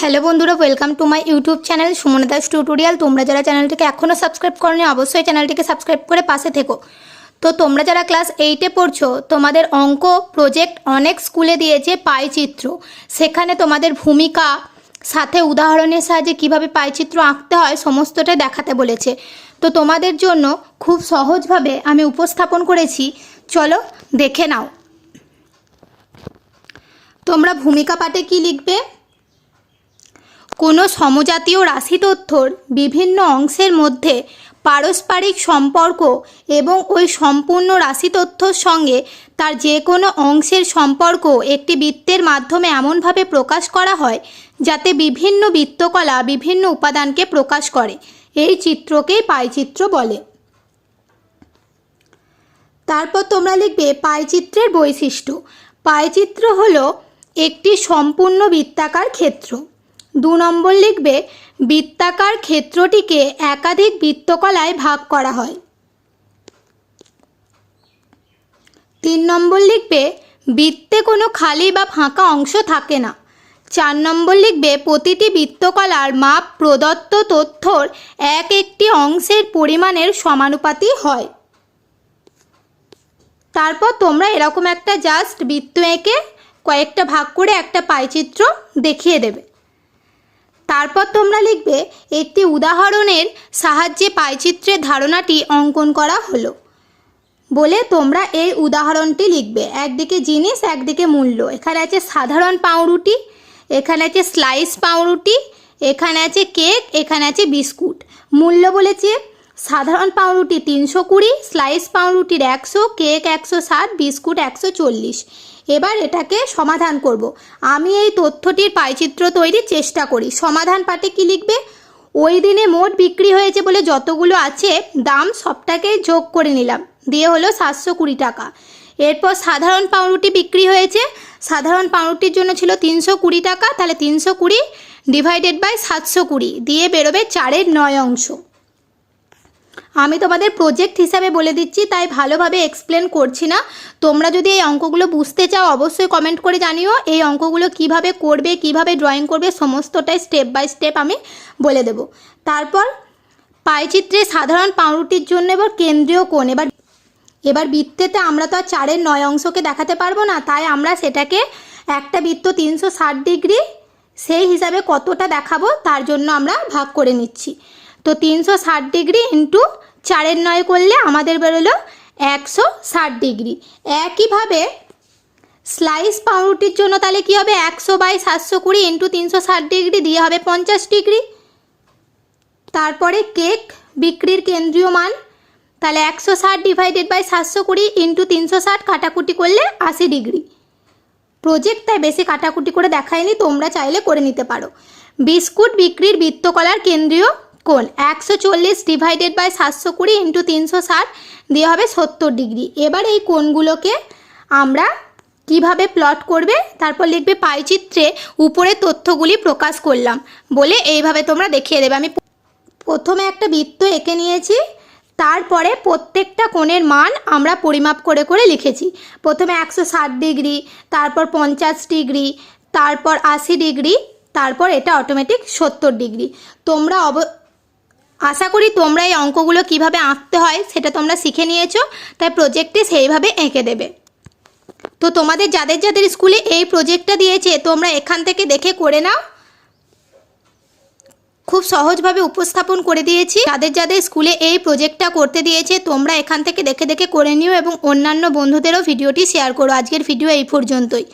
Hello বন্ধুরা welcome to my YouTube channel Sumana Das tutorial তোমরা যারা চ্যানেলটিকে এখনও সাবস্ক্রাইব করনি, অবশ্যই চ্যানেলটিকে সাবস্ক্রাইব করে পাশে থেকো। তো তোমরা যারা ক্লাস এইটে পড়ছো, তোমাদের অঙ্ক প্রজেক্ট অনেক স্কুলে দিয়েছে পাইচিত্র। সেখানে তোমাদের ভূমিকা, সাথে উদাহরণের সাহায্যে কীভাবে পাইচিত্র আঁকতে হয়, সমস্তটা দেখাতে বলেছে। তো তোমাদের জন্য খুব সহজভাবে আমি উপস্থাপন করেছি। চলো, দেখে নাও। তোমরা ভূমিকা পাঠে কি লিখবে? কোনো সমজাতীয় রাশি তথ্যর বিভিন্ন অংশের মধ্যে পারস্পরিক সম্পর্ক এবং ওই সম্পূর্ণ রাশি তথ্যর সঙ্গে তার যে কোনো অংশের সম্পর্ক একটি বৃত্তের মাধ্যমে এমনভাবে প্রকাশ করা হয় যাতে বিভিন্ন বৃত্তকলা বিভিন্ন উপাদানকে প্রকাশ করে। এই চিত্রকেই পাইচিত্র বলে। তারপর তোমরা লিখবে পাইচিত্রের বৈশিষ্ট্য। পাইচিত্র হলো একটি সম্পূর্ণ বৃত্তাকার ক্ষেত্র। দু নম্বর লিখবে, বৃত্তাকার ক্ষেত্রটিকে একাধিক বৃত্তকলায় ভাগ করা হয়। তিন নম্বর লিখবে, বৃত্তে কোনো খালি বা ফাঁকা অংশ থাকে না। চার নম্বর লিখবে, প্রতিটি বৃত্তকলার মাপ, প্রদত্ত তথ্যর এক একটি অংশের পরিমাণের সমানুপাতি হয়। তারপর তোমরা এরকম একটা জাস্ট বৃত্ত এঁকে কয়েকটা ভাগ করে একটা পাইচিত্র দেখিয়ে দেবে। তারপর তোমরা লিখবে, একটি উদাহরণের সাহায্যে পাইচিত্রের ধারণাটি অঙ্কন করা হলো। বলে তোমরা এই উদাহরণটি লিখবে। একদিকে জিনিস, একদিকে মূল্য। এখানে আছে সাধারণ পাউরুটি, এখানে আছে স্লাইস পাউরুটি, এখানে আছে কেক, এখানে আছে বিস্কুট। মূল্য বলেছে সাধারণ পাউরুটি তিনশো কুড়ি, স্লাইস পাউরুটির একশো, কেক একশো ষাট, বিস্কুট একশো চল্লিশ। এবার এটাকে সমাধান করব। আমি এই তথ্যটির পাইচিত্র তৈরির চেষ্টা করি। সমাধান পাঠে কি লিখবে? ওই দিনে মোট বিক্রি হয়েছে বলে যতগুলো আছে, দাম সবটাকেই যোগ করে নিলাম। দিয়ে হলো সাতশো কুড়ি টাকা। এরপর সাধারণ পাউরুটি বিক্রি হয়েছে। সাধারণ পাউরুটির জন্য ছিল তিনশো কুড়ি টাকা, তাহলে তিনশো কুড়ি ডিভাইডেড বাই সাতশো কুড়ি। দিয়ে বেরোবে চারের নয় অংশ। আমি তোমাদের প্রজেক্ট হিসাবে বলে দিচ্ছি, তাই ভালোভাবে এক্সপ্লেন করছি না। তোমরা যদি এই অঙ্কগুলো বুঝতে চাও, অবশ্যই কমেন্ট করে জানিও, এই অঙ্কগুলো কীভাবে করবে, কীভাবে ড্রয়িং করবে, সমস্তটাই স্টেপ বাই স্টেপ আমি বলে দেব। তারপর পাইচিত্রে সাধারণ পাউরুটির জন্য এবার কেন্দ্রীয় কোণ, এবার এবার বৃত্তেতে আমরা তো আর চারের নয় অংশকে দেখাতে পারব না, তাই আমরা সেটাকে একটা বৃত্ত তিনশো ষাট ডিগ্রি, সেই হিসাবে কতটা দেখাবো, তার জন্য আমরা ভাগ করে নিচ্ছি। তো তিনশো ষাট ডিগ্রি ইন্টু চারের নয় করলে আমাদের বেরোলো একশো ষাট ডিগ্রি। একইভাবে স্লাইস পাউরুটির জন্য তাহলে কী হবে? একশো বাই সাতশো কুড়ি ইন্টু তিনশো ষাট ডিগ্রি দিয়ে হবে পঞ্চাশ ডিগ্রি। তারপরে কেক বিক্রির কেন্দ্রীয় মান, তাহলে একশো ষাট ডিভাইডেড বাই সাতশো কুড়ি ইন্টু তিনশো ষাট কাটাকুটি করলে আশি ডিগ্রি। প্রজেক্ট তাই বেশি কাটাকুটি করে দেখায়নি, তোমরা চাইলে করে নিতে পারো। বিস্কুট বিক্রির বৃত্তকলার কেন্দ্রীয় কোণ? একশো চল্লিশ ডিভাইডেড বাই সাতশো কুড়ি ইন্টু তিনশো ষাট দিয়ে হবে সত্তর ডিগ্রি। এবার এই কোণগুলোকে আমরা কীভাবে প্লট করবে? তারপর লিখবে পাইচিত্রে উপরে তথ্যগুলি প্রকাশ করলাম বলে এইভাবে তোমরা দেখিয়ে দেবে। আমি প্রথমে একটা বৃত্ত এঁকে নিয়েছি, তারপরে প্রত্যেকটা কোণের মান আমরা পরিমাপ করে করে লিখেছি। প্রথমে একশো ষাট ডিগ্রি, তারপর পঞ্চাশ ডিগ্রি, তারপর আশি ডিগ্রি, তারপর এটা অটোমেটিক সত্তর ডিগ্রি। তোমরা অব আশা করি তোমরা এই অঙ্কগুলো কীভাবে আঁকতে হয় সেটা তোমরা শিখে নিয়েছো, তাই প্রজেক্টে সেইভাবে এঁকে দেবে। তো তোমাদের যাদের যাদের স্কুলে এই প্রজেক্টটা দিয়েছে, তোমরা এখান থেকে দেখে করে নাও। খুব সহজভাবে উপস্থাপন করে দিয়েছি। যাদের যাদের স্কুলে এই প্রজেক্টটা করতে দিয়েছে, তোমরা এখান থেকে দেখে দেখে করে নিও এবং অন্যান্য বন্ধুদেরও ভিডিওটি শেয়ার করো। আজকের ভিডিও এই পর্যন্তই।